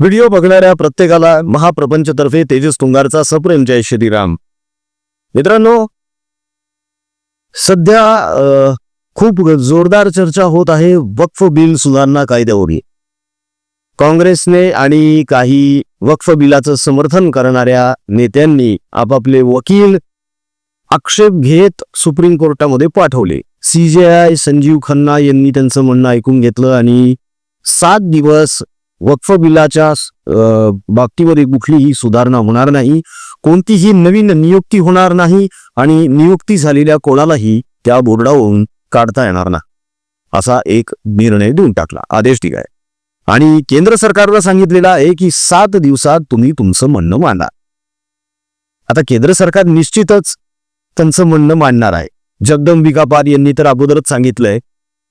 Video बघणाऱ्या प्रत्येकाला महाप्रपंचतर्फे तेजस तुंगारचा सप्रेम जय श्रीराम. मित्रांनो सध्या खूप जोरदार चर्चा होत आहे वक्फ बिल सुधारणा कायद्यावरील काँग्रेसने आणि काही वक्फ बिलाचं समर्थन करणाऱ्या नेत्यांनी आपापले वकील आक्षेप घेत सुप्रीम कोर्टामध्ये पाठवले. सीजेआय संजीव खन्ना यांनी त्यांचं म्हणणं ऐकून घेतलं आणि सात दिवस वक्फ बिलाच्या बाबतीमध्ये कुठलीही सुधारणा होणार नाही. कोणतीही नवीन नियुक्ती होणार नाही आणि नियुक्ती झालेल्या कोणालाही त्या बोर्डावरून काढता येणार ना असा एक निर्णय देऊन टाकला. आदेश दिलाय आणि केंद्र सरकारला सांगितलेला आहे की सात दिवसात तुम्ही तुमचं म्हणणं मांडा. आता केंद्र सरकार निश्चितच त्यांचं म्हणणं मांडणार आहे. जगदंबिका पाल यांनी तर अगोदरच सांगितलंय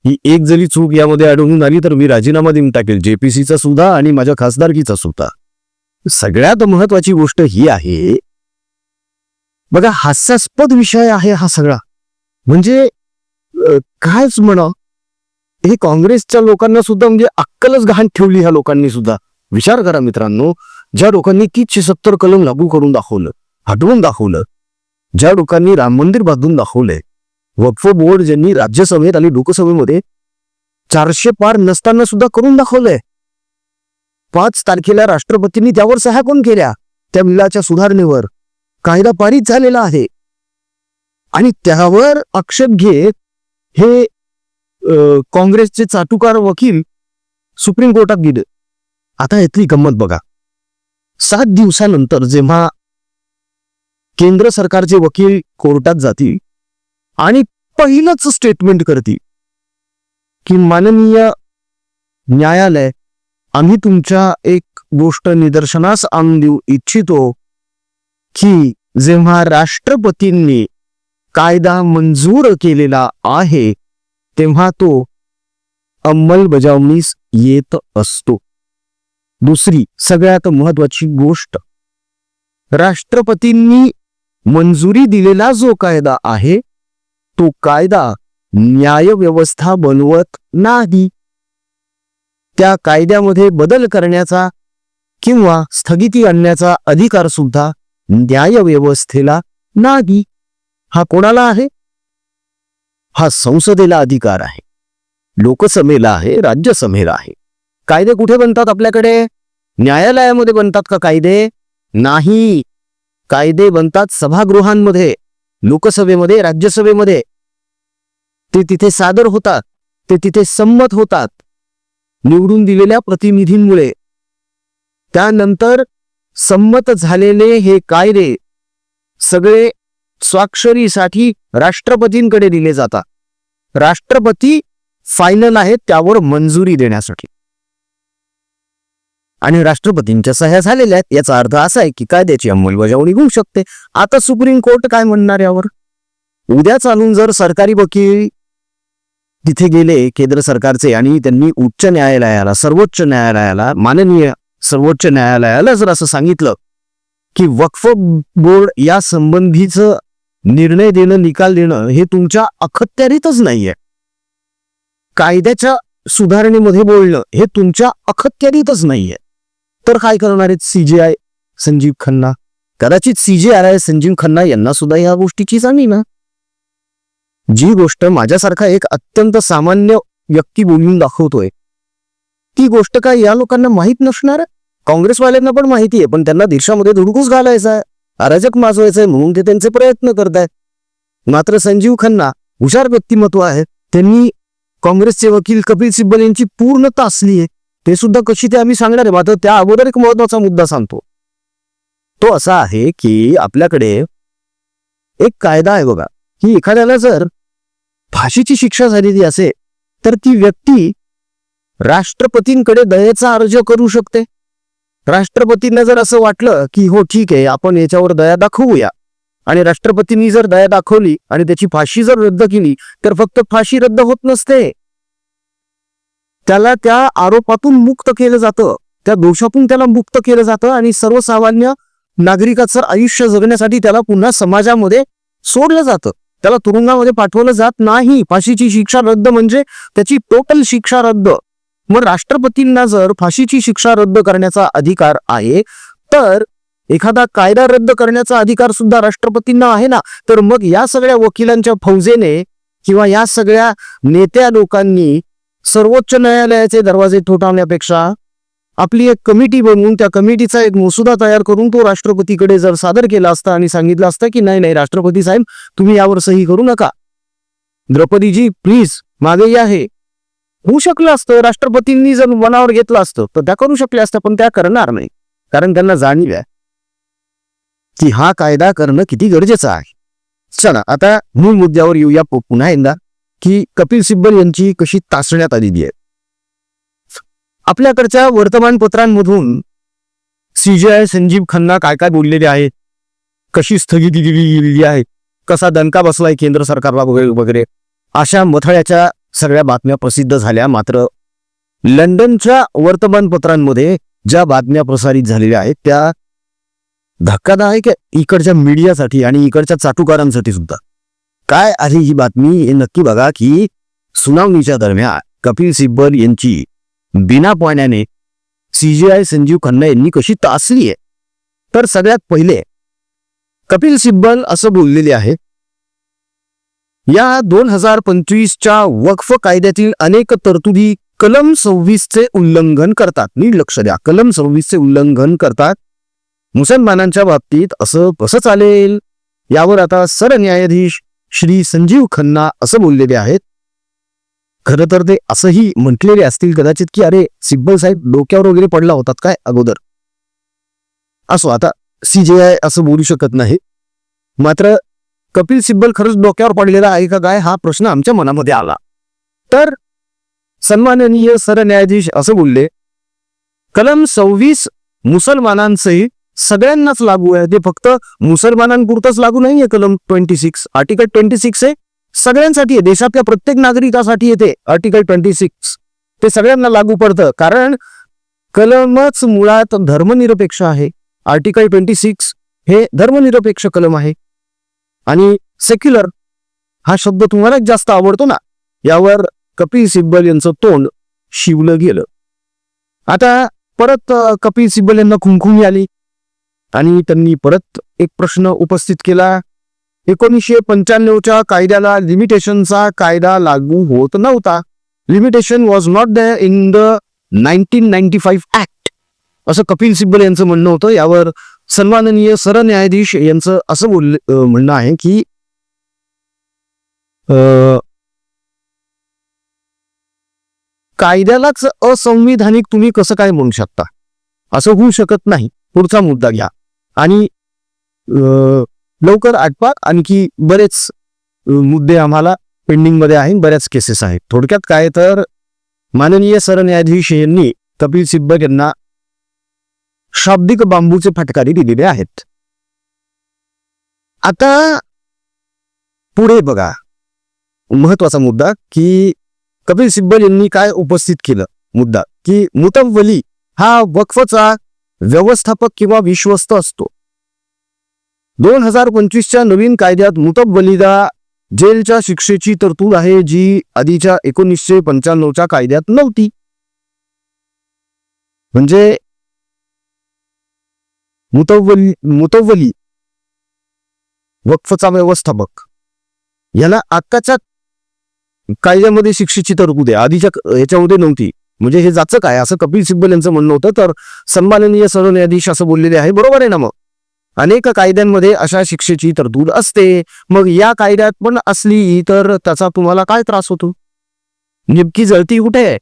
ही एक जरी चूक यामध्ये आढळून आली तर मी राजीनामा देऊन टाकेल जेपीसीचा सुद्धा आणि माझ्या खासदारकीचा सुद्धा. सगळ्यात महत्वाची गोष्ट ही आहे बघा हास्यास्पद विषय आहे हा सगळा. म्हणजे कायच म्हणा हे काँग्रेसच्या लोकांना सुद्धा म्हणजे अक्कलच गहाण ठेवली ह्या लोकांनी सुद्धा. विचार करा मित्रांनो ज्या लोकांनी तीनशे सत्तर कलम लागू करून दाखवलं हटवून दाखवलं ज्या लोकांनी राम मंदिर बांधून दाखवलंय वक्फ बोर्ड ज्यांनी राज्यसभेत आणि लोकसभेमध्ये चारशे पार नसताना सुद्धा करून दाखवलंय. पाच तारखेला राष्ट्रपतींनी त्यावर सह्या कोण केल्या. त्या बिलाच्या सुधारणेवर कायदा पारित झालेला आहे. आणि त्यावर आक्षेप घेत हे काँग्रेसचे चाटुकार वकील सुप्रीम कोर्टात गेले. आता यातली गंमत बघा. सात दिवसानंतर जेव्हा केंद्र सरकारचे वकील कोर्टात जातील आणि पहिलंच स्टेटमेंट करती की माननीय न्यायालय आम्ही तुमच्या एक गोष्ट निदर्शनास आणून देऊ इच्छितो की जेव्हा राष्ट्रपतींनी कायदा मंजूर केलेला आहे तेव्हा तो अंमलबजावणीस येत असतो. दुसरी सगळ्यात महत्वाची गोष्ट राष्ट्रपतींनी मंजुरी दिलेला जो कायदा आहे तो कायदा न्यायव्यवस्था बनवत नाही. त्या कायद्यामध्ये बदल करण्याचा किंवा स्थगिती आणण्याचा अधिकार सुद्धा न्यायव्यवस्थेला नाही. हा कोणाला आहे? हा संसदेला अधिकार आहे. लोकसभेला आहे राज्यसभेला आहे. कायदे कुठे बनतात आपल्याकडे? न्यायालयामध्ये बनतात का कायदे? नाही. कायदे बनतात सभागृहांमध्ये. लोकसभेमध्ये राज्यसभेमध्ये ते तिथे सादर होतात ते तिथे संमत होतात निवडून दिलेल्या प्रतिनिधींमुळे. त्यानंतर संमत झालेले हे कायदे सगळे स्वाक्षरीसाठी राष्ट्रपतींकडे दिले जातात. राष्ट्रपती फायनल आहेत त्यावर मंजुरी देण्यासाठी. आणि राष्ट्रपतींच्या सह्या झालेल्या आहेत. याचा अर्थ असा आहे की कायद्याची अंमलबजावणी होऊ शकते. आता सुप्रीम कोर्ट काय म्हणणार यावर? उद्या चालून जर सरकारी वकील तिथे गेले केंद्र सरकारचे आणि त्यांनी उच्च न्यायालयाला सर्वोच्च न्यायालयाला माननीय सर्वोच्च न्यायालयाला जर असं सांगितलं की वक्फ बोर्ड या संबंधीचं निर्णय देणं निकाल देणं हे तुमच्या अखत्यारीतच नाहीये. कायद्याच्या सुधारणेमध्ये बोलणं हे तुमच्या अखत्यारीतच नाहीये. तर काय करणार आहेत सीजीआय संजीव खन्ना? कदाचित सीजीआय संजीव खन्ना यांना सुद्धा या गोष्टीची जाणीव ना? जी गोष्ट माझ्यासारखा एक अत्यंत सामान्य व्यक्ती बोलून दाखवतोय ती गोष्ट काय या लोकांना माहीत नसणार? काँग्रेसवाल्यांना पण माहिती आहे पण त्यांना देशामध्ये धुडकूस घालायचा अराजक अराजक माजवायचंय म्हणून ते त्यांचे प्रयत्न करतायत. मात्र संजीव खन्ना हुशार व्यक्तिमत्व आहे त्यांनी काँग्रेसचे वकील कपिल सिब्बल यांची पूर्ण तासली आहे. ते सुद्धा कशी ते आम्ही सांगणार आहे. मात्र त्या अगोदर एक महत्त्वाचा मुद्दा सांगतो. तो असा आहे की आपल्याकडे एक कायदा आहे बघा की एखाद्याला जर फाशीची शिक्षा झालेली असेल तर ती व्यक्ती राष्ट्रपतींकडे दयेचा अर्ज करू शकते. राष्ट्रपतींना जर असं वाटलं की हो ठीक आहे आपण याच्यावर दया दाखवूया आणि राष्ट्रपतींनी जर दया दाखवली आणि त्याची फाशी जर रद्द केली तर फक्त फाशी रद्द होत नसते. त्याला त्या आरोपातून मुक्त केलं जातं. त्या दोषातून त्याला मुक्त केलं जातं आणि सर्वसामान्य नागरिकाचं आयुष्य जगण्यासाठी त्याला पुन्हा समाजामध्ये सोडलं जातं. त्याला तुरुंगामध्ये पाठवलं जात नाही. फाशीची शिक्षा रद्द म्हणजे त्याची टोटल शिक्षा रद्द. मग राष्ट्रपतींना जर फाशीची शिक्षा रद्द करण्याचा अधिकार आहे तर एखादा कायदा रद्द करण्याचा अधिकार सुद्धा राष्ट्रपतींना आहे ना? तर मग या सगळ्या वकिलांच्या फौजेने किंवा या सगळ्या नेत्या लोकांनी सर्वोच्च न्यायालयाचे दरवाजे ठोठावण्यापेक्षा आपली एक कमिटी बनवून त्या कमिटीचा एक मसुदा तयार करून तो राष्ट्रपतीकडे जर सादर केला असता आणि सांगितलं असतं की नाही नाही राष्ट्रपती साहेब तुम्ही यावर सही करू नका. द्रौपदीजी प्लीज मागे या हे. होऊ शकलं असतं राष्ट्रपतींनी जर मनावर घेतलं असतं तर त्या करू शकल्या असत्या पण त्या करणार नाही कारण त्यांना जाणीव आहे. की हा कायदा करणं किती गरजेचं आहे. चला आता मूळ मुद्द्यावर येऊया पुन्हा एकदा. की कपिल सिब्बल यांची कशी तासण्यात आलेली आहे. आपल्याकडच्या वर्तमानपत्रांमधून सीजीआय संजीव खन्ना काय काय बोललेले आहेत कशी स्थगिती दिली गेलेली आहे कसा दणका बसलाय केंद्र सरकारला वगैरे वगैरे अशा मथळ्याच्या सगळ्या बातम्या प्रसिद्ध झाल्या. मात्र लंडनच्या वर्तमानपत्रांमध्ये ज्या बातम्या प्रसारित झालेल्या आहेत त्या धक्कादायक इकडच्या मीडियासाठी आणि इकडच्या चाटुकारांसाठी सुद्धा. काय आली ही बातमी हे नक्की बघा की सुनावणीच्या दरम्यान कपिल सिब्बल यांची बिना पाण्याने सीजीआय संजीव खन्ना यांनी कशी तासली आहे? तर सगळ्यात पहिले कपिल सिब्बल असं बोललेले आहे या दोन हजार पंचवीसच्या वक्फ कायद्यातील अनेक तरतुदी कलम सव्वीसचे उल्लंघन करतात. नीट लक्ष द्या कलम सव्वीसचे उल्लंघन करतात. मुसलमानांच्या बाबतीत असं कसं चालेल? यावर आता सरन्यायाधीश श्री संजीव खन्ना असं बोललेले आहेत. खरं तर ते असंही म्हटलेले असतील कदाचित की अरे सिब्बल साहेब डोक्यावर वगैरे पडला होतात काय अगोदर? असो आता सी जे आय असं बोलू शकत नाही. मात्र कपिल सिब्बल खरंच डोक्यावर पडलेला आहे का काय हा प्रश्न आमच्या मनामध्ये आला. तर सन्माननीय सरन्यायाधीश असं बोलले कलम सव्वीस मुसलमानांसहित सगळ्यांनाच लागू आहे. ते फक्त मुसलमानांपुरतच लागू नाहीये कलम twenty six article twenty six आहे. सगळ्यांसाठी आहे देशातल्या प्रत्येक नागरिकासाठी येते आर्टिकल ट्वेंटी सिक्स ते सगळ्यांना लागू पडतं. कारण कलमच मुळात धर्मनिरपेक्ष आहे. आर्टिकल ट्वेंटी सिक्स हे धर्मनिरपेक्ष कलम आहे. आणि सेक्युलर हा शब्द तुम्हाला जास्त आवडतो ना? यावर कपिल सिब्बल यांचं तोंड शिवलं गेलं. आता परत कपिल सिब्बल यांना खुमखुमी आली. आणि त्यांनी परत एक प्रश्न उपस्थित केला. एकोणीसशे पंच्याण्णवच्या कायद्याला लिमिटेशनचा कायदा लागू होत नव्हता. Limitation was not the in the nineteen ninety five act असं कपिल सिब्बल यांचं म्हणणं होतं. यावर सन्माननीय सरन्यायाधीश यांचं असं बोल म्हणणं आहे की कायद्यालाच असंविधानिक तुम्ही कसं काय म्हणू शकता? असं होऊ शकत नाही. पुढचा मुद्दा घ्या. आणि लवकर आटपा आणखी बरेच मुद्दे आम्हाला पेंडिंगमध्ये आहेत बऱ्याच केसेस आहेत. थोडक्यात काय तर माननीय सरन्यायाधीश यांनी कपिल सिब्बल यांना शाब्दिक बांबूचे फटकारी दिलेले आहेत. आता पुढे बघा. महत्त्वाचा मुद्दा की कपिल सिब्बल यांनी काय उपस्थित केलं? मुद्दा की मुतवली हा वक्फचा व्यवस्थापक किंवा विश्वस्त असतो. दोन हजार पंचवीसच्या नवीन कायद्यात मुतवलीला जेलच्या शिक्षेची तरतूद आहे जी आधीच्या एकोणीसशे पंच्याण्णवच्या कायद्यात नव्हती. म्हणजे मुतवली मुतवली वक्फचा व्यवस्थापक याला आत्ताच्या कायद्यामध्ये शिक्षेची तरतूद आहे. आधीच्या ह्याच्यामध्ये याच्यामध्ये नव्हती. म्हणजे हे जाचं काय असं कपिल सिब्बल यांचं म्हणणं होतं तर सन्माननीय सरन्यायाधीश असं बोललेले आहे. बरोबर आहे ना मग? अनेक कायद्यांमध्ये अशा शिक्षेची तरतूद असते. मग या कायद्यात पण असली तर त्याचा तुम्हाला काय त्रास होतो? नेमकी जळती कुठे आहे?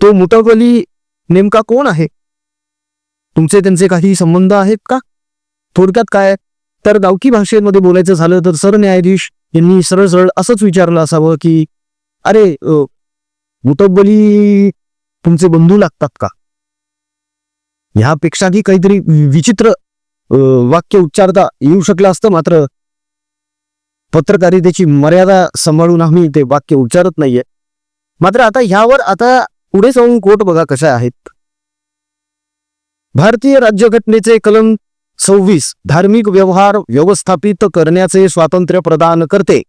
तो मुतवली नेमका कोण आहे? तुमचे त्यांचे काही संबंध आहेत का? थोडक्यात काय? तर गावकी भाषेमध्ये बोलायचं झालं तर सरन्यायाधीश यांनी सरळ सरळ असंच विचारलं असावं की अरे अ, मुतब्बली तुमचे बंधू लागतात का? ह्यापेक्षाही काहीतरी विचित्र वाक्य उच्चारता येऊ शकलं असतं मात्र पत्रकारितेची मर्यादा सांभाळून आम्ही ते वाक्य उच्चारत नाहीये. मात्र आता ह्यावर आता पुढे जाऊन कोट बघा कशा आहेत. भारतीय राज्यघटनेचे कलम सव्वीस धार्मिक व्यवहार व्यवस्थापित करण्याचे स्वातंत्र्य प्रदान करते.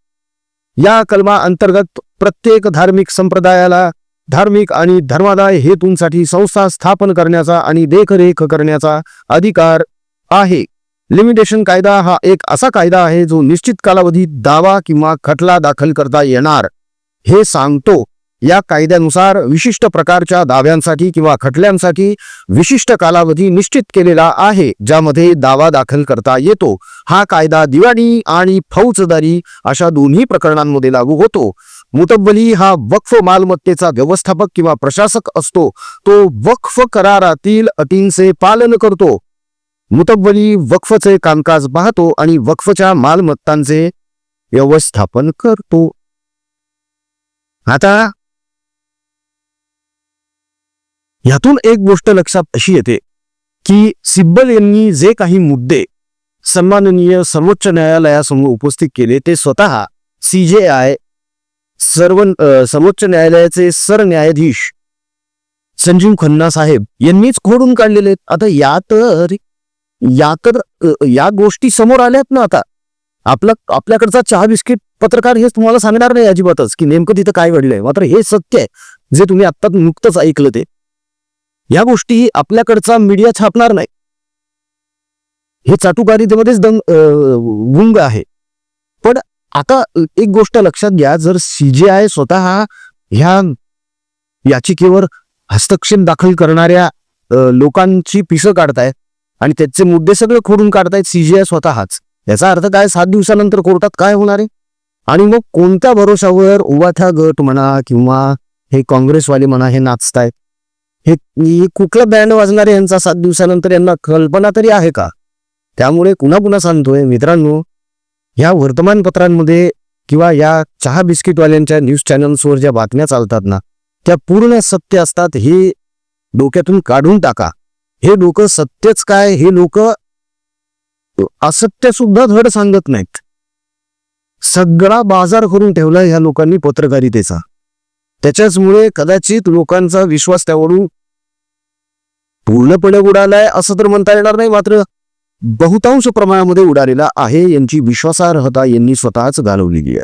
या कलमा अंतर्गत प्रत्येक धार्मिक संप्रदायाला धार्मिक आणि धर्मादाय हेतूंसाठी संस्था स्थापन करण्याचा आणि देखरेख करण्याचा अधिकार आहे. लिमिटेशन कायदा हा एक असा कायदा आहे जो निश्चित कालावधीत दावा किंवा खटला दाखल करता येणार. हे सांगतो. या कायद्यानुसार विशिष्ट प्रकारच्या दाव्यांसाठी किंवा खटल्यांसाठी विशिष्ट कालावधी निश्चित केलेला आहे ज्यामध्ये दावा दाखल करता येतो. हा कायदा दिवाणी आणि फौजदारी अशा दोन्ही प्रकरणांमध्ये लागू होतो. मुतब्बली हा वक्फ मालमत्तेचा व्यवस्थापक किंवा प्रशासक असतो. तो वक्फ करारातील अटींचे पालन करतो. मुतब्बली वक्फचे कामकाज पाहतो आणि वक्फच्या मालमत्तांचे व्यवस्थापन करतो. आता यातून एक गोष्ट लक्षात अशी येते की सिब्बल यांनी जे काही मुद्दे सन्माननीय सर्वोच्च न्यायालयासमोर उपस्थित केले ते स्वतः सीजेआय सर्व सर्वोच्च न्यायालयाचे सरन्यायाधीश संजीव खन्ना साहेब यांनीच खोडून काढलेले आहेत. आता या तर या तर या गोष्टी समोर आल्यात ना आता. आपला आपल्याकडचा चहा बिस्किट पत्रकार हेच तुम्हाला सांगणार नाही अजिबातच की नेमकं तिथं काय घडलंय. मात्र हे सत्य आहे जे तुम्ही आत्ता नुकतंच ऐकलं ते. या गोष्टी आपल्याकडचा मीडिया छापणार नाही. हे चाटुकारितेमध्येच दंग गुंग आहे. पण आता एक गोष्ट लक्षात घ्या जर सीजीआय स्वतः ह्या याचिकेवर हस्तक्षेप दाखल करणाऱ्या लोकांची पिसं काढतायत आणि त्याचे मुद्दे सगळे खोडून काढतायत सीजीआय स्वतःच. याचा अर्थ काय? सात दिवसानंतर कोर्टात काय होणार आहे? आणि मग कोणत्या भरोशावर उभाठा गट म्हणा किंवा हे काँग्रेसवाले म्हणा हे नाचतायत? हे कुठला बँड वाजणार यांचा सात दिवसानंतर? यांना कल्पना तरी आहे का? त्यामुळे पुन्हा पुन्हा सांगतोय मित्रांनो या वर्तमानपत्रांमध्ये किंवा या चहा बिस्किटवाल्यांच्या न्यूज चॅनल्सवर ज्या बातम्या चालतात ना त्या पूर्ण सत्य असतात हे डोक्यातून काढून टाका. हे लोक सत्यच काय? हे लोक असत्य सुद्धा धड सांगत नाहीत. सगळा बाजार करून ठेवला ह्या लोकांनी पत्रकारितेचा. त्याच्याचमुळे कदाचित लोकांचा विश्वास त्यावरून पूर्णपणे उडालाय असं तर म्हणता येणार नाही मात्र बहुतांश प्रमाणामध्ये उडालेला आहे यांची विश्वासार्हता यांनी स्वतःच घालवलेली आहे.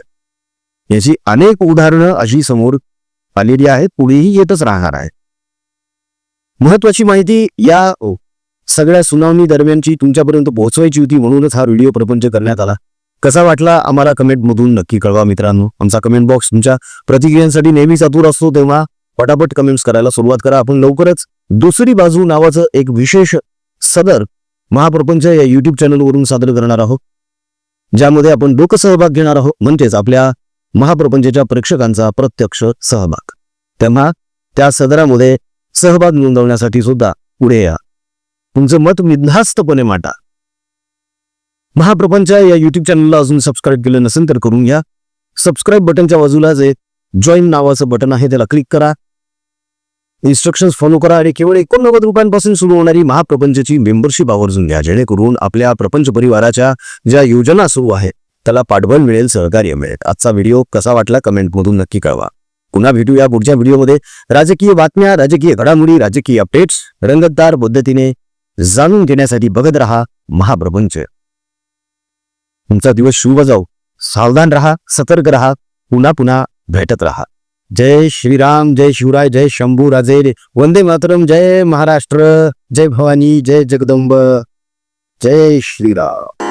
याची अनेक उदाहरणं अशी समोर आलेली आहेत पुढेही येतच राहणार आहे महत्वाची माहिती या ओ, सगळ्या सुनावणी दरम्यानची तुमच्यापर्यंत पोहोचवायची होती म्हणूनच हा व्हिडिओ प्रपंच करण्यात आला. कसा वाटला आम्हाला कमेंटमधून नक्की कळवा मित्रांनो. आमचा कमेंट बॉक्स तुमच्या प्रतिक्रियांसाठी नेहमीच आतुर असतो तेव्हा पटापट कमेंट्स करायला सुरुवात करा. आपण लवकरच दुसरी बाजू नावाचं एक विशेष सदर महाप्रपंच या युट्यूब चॅनलवरून सादर करणार आहोत. ज्यामध्ये आपण लोकसहभाग घेणार आहोत. म्हणजेच आपल्या महाप्रपंचच्या प्रेक्षकांचा प्रत्यक्ष सहभाग. तेव्हा त्या सदरामध्ये सहभाग नोंदवण्यासाठी सुद्धा पुढे या. तुमचं मत विधास्तपणे माटा महाप्रपंच या युट्यूब चॅनलला अजून सबस्क्राईब केलं नसेल तर करून घ्या. सबस्क्राईब बटनच्या बाजूला जे जॉईन नावाचं बटन आहे त्याला क्लिक करा. इन्स्ट्रक्शन्स फॉलो करा आणि केवळ एकोणनव्वद रुपयांपासून सुरू होणारी महाप्रपंचची मेंबरशिप आवर्जून घ्या. जेणेकरून आपल्या प्रपंच परिवाराच्या ज्या योजना सुरू आहेत त्याला पाठबळ मिळेल सहकार्य मिळेल. आजचा व्हिडिओ कसा वाटला कमेंटमधून नक्की कळवा. पुन्हा भेटूया पुढच्या व्हिडिओमध्ये. राजकीय बातम्या राजकीय घडामोडी राजकीय अपडेट्स रंगतदार पद्धतीने जाणून घेण्यासाठी बघत रहा महाप्रपंच तुमचा दिवस शुभ जाऊ सावधान रहा सतर्क रहा पुन्हा पुन्हा भेटत रहा. जय श्रीराम जय शिवराय जय शंभू राजे वंदे मातरम जय महाराष्ट्र जय भवानी जय जगदंब. जय श्रीराम.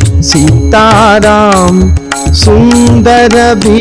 சீதாராம் சுந்தரபி